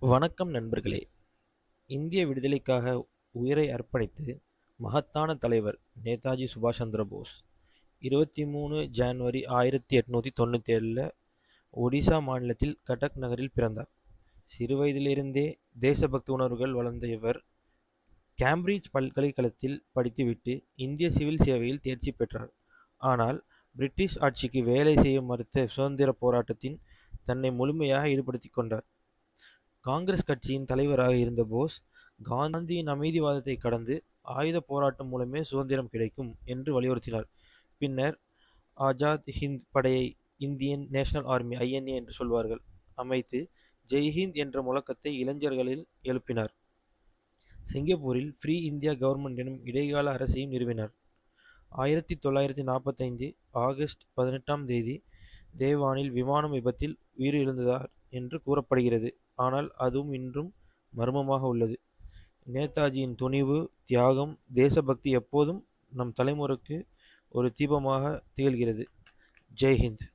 வணக்கம் நண்பர்களே. இந்திய விடுதலைக்காக உயிரை அர்ப்பணித்து மகத்தான தலைவர் நேதாஜி சுபாஷ் சந்திர போஸ் இருபத்தி மூணு ஜான்வரி ஆயிரத்தி எட்நூற்றி தொண்ணூற்றி ஏழில் ஒடிசா மாநிலத்தில் கட்டக் நகரில் பிறந்தார். சிறுவயதிலிருந்தே தேசபக்தி உணர்வுகள் வளர்ந்த இவர் கேம்பிரிட்ஜ் பல்கலைக்கழகத்தில் படித்துவிட்டு இந்திய சிவில் சேவையில் தேர்ச்சி பெற்றார். ஆனால் பிரிட்டிஷ் ஆட்சிக்கு வேலை செய்ய மறுத்த சுதந்திர போராட்டத்தின் தன்னை முழுமையாக ஈடுபடுத்திக் கொண்டார். காங்கிரஸ் கட்சியின் தலைவராக இருந்த போஸ் காந்தியின் அமைதிவாதத்தை கடந்து ஆயுத போராட்டம் மூலமே சுதந்திரம் கிடைக்கும் என்று வலியுறுத்தினார். பின்னர் ஆஜாத் ஹிந்த் படையை இந்தியன் நேஷனல் ஆர்மி ஐஎன்ஏ என்று சொல்வார்கள். அமைத்து ஜெய்ஹிந்த் என்ற முழக்கத்தை இளைஞர்களில் எழுப்பினார். சிங்கப்பூரில் ஃப்ரீ இந்தியா கவர்மெண்ட் எனும் இடைக்கால அரசையும் நிறுவினார். ஆயிரத்தி தொள்ளாயிரத்தி நாற்பத்தைந்து ஆகஸ்ட் பதினெட்டாம் தேதி தேவானில் விமானம் விபத்தில் உயிரிழந்தார் என்று கூறப்படுகிறது. ஆனால் அதுவும் இன்றும் மர்மமாக உள்ளது. நேதாஜியின் துணிவு தியாகம் தேசபக்தி எப்போதும் நம் தலைமுறைக்கு ஒரு தீபமாக திகழ்கிறது. ஜெய்ஹிந்த்.